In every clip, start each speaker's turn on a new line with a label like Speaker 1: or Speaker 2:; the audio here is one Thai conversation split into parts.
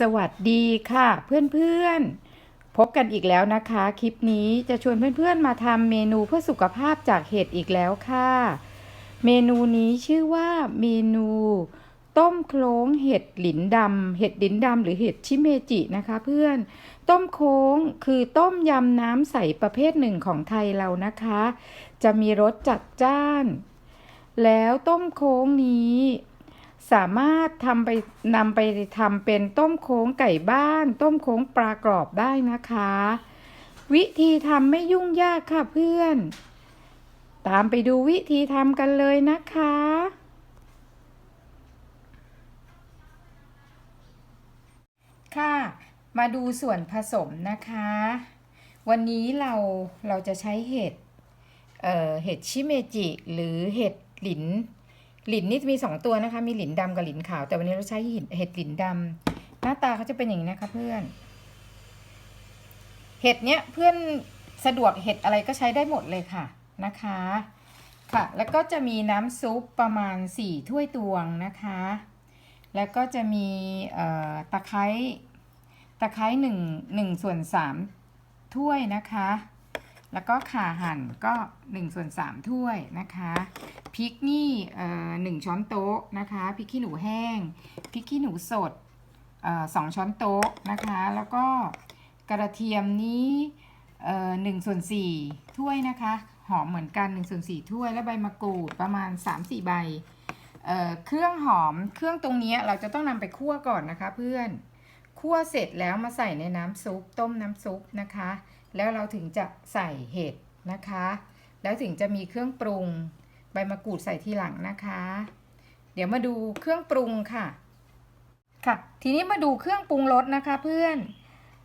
Speaker 1: สวัสดีค่ะเพื่อนๆ พบกันอีกแล้วนะคะ คลิปนี้จะชวนเพื่อนๆมาทำเมนูเพื่อสุขภาพจากเห็ดอีกแล้วค่ะ เมนูนี้ชื่อว่าเมนู ต้มโคลงเห็ดหลินดำเห็ดหลินดำหรือเห็ดชิเมจินะคะเพื่อน ต้มโค้งคือต้มยำน้ำใสประเภทหนึ่งของไทยเรานะคะ จะมีรสจัดจ้าน แล้วต้มโค้งนี้ สามารถทำไปนำไปทำเป็นต้มโค้งไก่บ้าน ต้มโค้งปลากรอบได้นะคะ วิธีทำไม่ยุ่งยากค่ะเพื่อน ตามไปดูวิธีทำกันเลยนะคะค่ะมาดูส่วนผสมนะคะ วันนี้เราเราจะใช้เห็ดเอ่อเห็ดชิเมจิ หรือเห็ดหลิน หลินนี่จะมีสองตัวนะคะ มีหลินดำกับหลินขาว แต่วันนี้เราใช้เห็ดเห็ดหลินดำหน้าตาเขาจะเป็นอย่างนี้นะคะเพื่อน เห็ดเนี้ยเพื่อนสะดวกเห็ดอะไรก็ใช้ได้หมดเลยค่ะนะคะ ค่ะ แล้วก็จะมีน้ำซุปประมาณ 4 ถ้วยตวงนะคะ แล้วก็จะมีตะไคร้ตะไคร้หนึ่งหนึ่งส่วนสามถ้วยนะคะ แล้วก็ข่าหั่นก็1ส่วน3ถ้วยนะคะพริกนี่หนึ่งช้อนโต๊ะนะคะพริกขี้หนูแห้งพริกขี้หนูสดออสองช้อนโต๊ะนะคะ แล้วก็กระเทียมนี้หนึ่งส่วนสี่ถ้วยนะคะ หอมเหมือนกัน1ส่วน4ถ้วย แล้วใบมะกรูดประมาณ 3-4 ใบเเครื่องหอมเครื่องตรงนี้เราจะต้องนำไปคั่วก่อนนะคะเพื่อนคั่วเสร็จแล้วมาใส่ในน้ำซุปต้มน้ำซุปนะคะ แล้วเราถึงจะใส่เห็ดนะคะ แล้วถึงจะมีเครื่องปรุง ใบมะกรูดใส่ทีหลังนะคะ เดี๋ยวมาดูเครื่องปรุงค่ะ ค่ะ ทีนี้มาดูเครื่องปรุงรสนะคะเพื่อน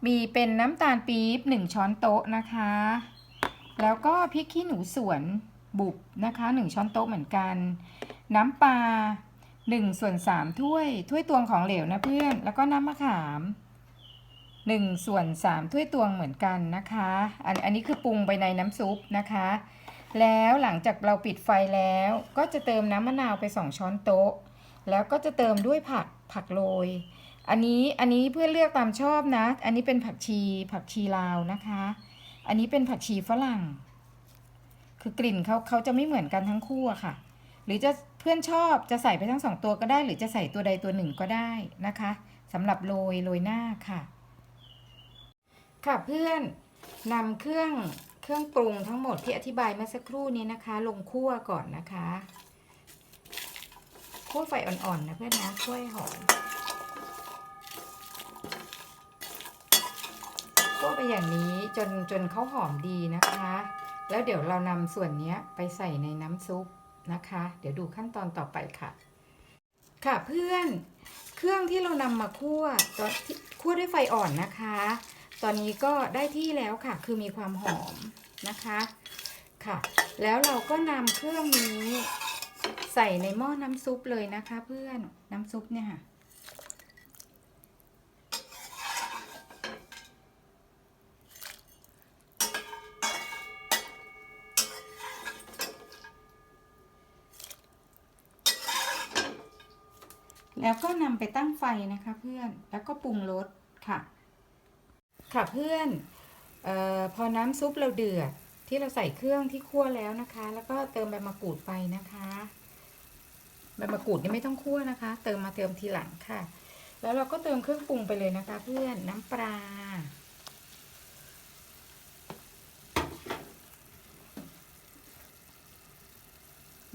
Speaker 1: มีเป็นน้ำตาลปี๊บ1ช้อนโต๊ะนะคะ แล้วก็พริกขี้หนูสวนบุบนะคะ1ช้อนโต๊ะเหมือนกัน น้ำปลา1ส่วน3ถ้วย ถ้วยตวงของเหลวนะเพื่อน แล้วก็น้ำมะขาม 1 ส่วน 3 ถ้วยตวงเหมือนกันนะคะอันอันนี้คือปรุงไปในน้ำซุปนะคะ แล้วหลังจากเราปิดไฟแล้ว ก็จะเติมน้ำมะนาวไป 2 ช้อนโต๊ะ แล้วก็จะเติมด้วยผักผักโรย อันนี้อันนี้เพื่อเลือกตามชอบนะ อันนี้เป็นผักชีผักชีลาวนะคะ อันนี้เป็นผักชีฝรั่ง คือกลิ่นเขาเขาจะไม่เหมือนกันทั้งคู่อะค่ะ หรือจะเพื่อนชอบจะใส่ไปทั้งสองตัวก็ได้ หรือจะใส่ตัวใดตัวหนึ่งก็ได้นะคะสำหรับโรยโรยหน้าค่ะ ค่ะเพื่อนนำเครื่องเครื่องปรุงทั้งหมดที่อธิบายเมื่อสักครู่นี้นะคะ ลงคั่วก่อนนะคะคั่วไฟอ่อนๆนะเพื่อนนะช่วยหอมคั่วไปอย่างนี้จนจนเขาหอมดีนะคะ แล้วเดี๋ยวเรานำส่วนนี้ไปใส่ในน้ำซุปนะคะ เดี๋ยวดูขั้นตอนต่อไปค่ะ ค่ะเพื่อนเครื่องที่เรานำมาคั่วคั่วด้วยไฟอ่อนนะคะ ตอนนี้ก็ได้ที่แล้วค่ะ คือมีความหอมนะคะค่ะ แล้วเราก็นำเครื่องนี้ใส่ในหม้อน้ำซุปเลยนะคะเพื่อนน้ำซุปเนี่ยค่ะแล้วก็นำไปตั้งไฟนะคะเพื่อน แล้วก็ปรุงรสค่ะ ค่ะเพื่อนออพอน้ำซุปเราเดือดที่เราใส่เครื่องที่คั่วแล้วนะคะ แล้วก็เติมใบมะกรูดไปนะคะใบมะกรูดนี่ไม่ต้องคั่วนะคะ เติมมาเติมทีหลังค่ะ แล้วเราก็เติมเครื่องปรุงไปเลยนะคะ เพื่อนน้ำปลา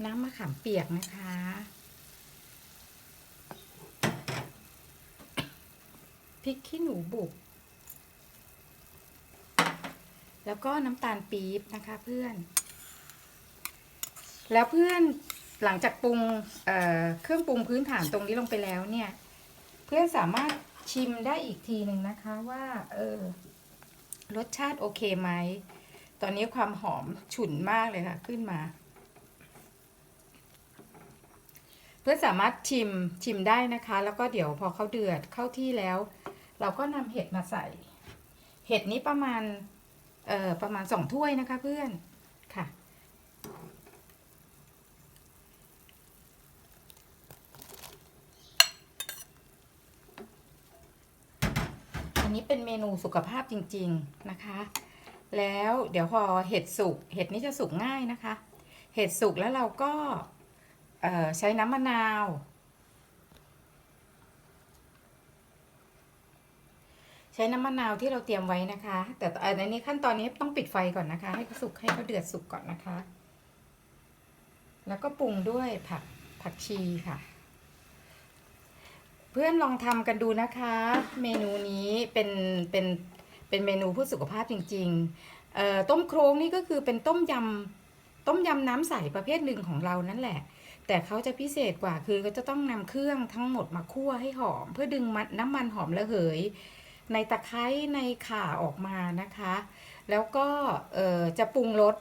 Speaker 1: น้ำมะขามเปียกนะคะ พริกขี้หนูบุก แล้วก็น้ำตาลปี๊บนะคะเพื่อน แล้วเพื่อนหลังจากปรุงเเครื่องปรุงพื้นฐานตรงนี้ลงไปแล้วเนี่ย เพื่อนสามารถชิมได้อีกทีหนึ่งนะคะว่าเออรสชาติโอเคไหม ตอนนี้ความหอมฉุนมากเลยค่ะ ขึ้นมา เพื่อนสามารถชิมชิมได้นะคะ แล้วก็เดี๋ยวพอเขาเดือดเข้าที่แล้ว เราก็นำเห็ดมาใส่ เห็ดนี้ประมาณ เออประมาณสองถ้วยนะคะเพื่อนค่ะ อันนี้เป็นเมนูสุขภาพจริง ๆนะคะ แล้วเดี๋ยวพอเห็ดสุกเห็ดนี้จะสุกง่ายนะคะ เห็ดสุกแล้วเราก็ใช้น้ำมะนาว ใช้น้ำมะนาวที่เราเตรียมไว้นะคะ แต่อันนี้ขั้นตอนนี้ต้องปิดไฟก่อนนะคะ ให้เขาสุกให้เขาเดือดสุกก่อนนะคะ แล้วก็ปรุงด้วยผักผักชีค่ะ เพื่อนลองทำกันดูนะคะ เมนูนี้เป็นเป็นเป็นเมนูเพื่อสุขภาพจริงๆต้มโครงนี่ก็คือเป็นต้มยำต้มยำน้ำใสประเภทหนึ่งของเรานั่นแหละ แต่เขาจะพิเศษกว่าคือก็จะต้องนำเครื่องทั้งหมดมาคั่วให้หอม เพื่อดึงน้ำมันหอมระเหย ในตะไคร้ในข่าออกมานะคะ แล้วก็จะปรุงรส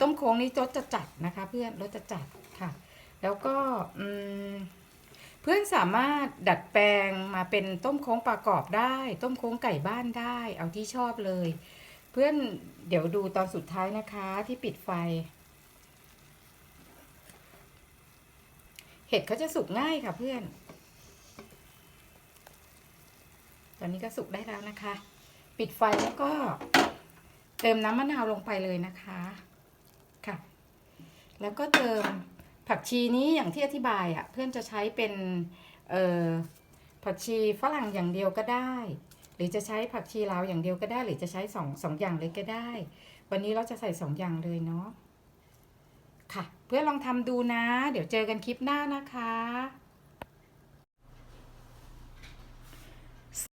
Speaker 1: ต้มโค้งนี้รสจะจัดนะคะ เพื่อนรสจะจัดค่ะ แล้วก็เพื่อนสามารถดัดแปลงมาเป็นต้มโค้งปลากอบได้ ต้มโค้งไก่บ้านได้ เอาที่ชอบเลย เพื่อนเดี๋ยวดูตอนสุดท้ายนะคะที่ปิดไฟเห็ดเขาจะสุกง่ายค่ะเพื่อน ตอนนี้ก็สุกได้แล้วนะคะ ปิดไฟแล้วก็เติมน้ำมะนาวลงไปเลยนะคะค่ะ แล้วก็เติมผักชีนี้อย่างที่อธิบายอะ่ะเพื่อนจะใช้เป็นเอ่อผักชีฝรั่งอย่างเดียวก็ได้ หรือจะใช้ผักชีลาวอย่างเดียวก็ได้ หรือจะใช้สองสองอย่างเลยก็ได้ วันนี้เราจะใส่สองอย่างเลยเนาะค่ะ เพื่อลองทำดูนะ เดี๋ยวเจอกันคลิปหน้านะคะ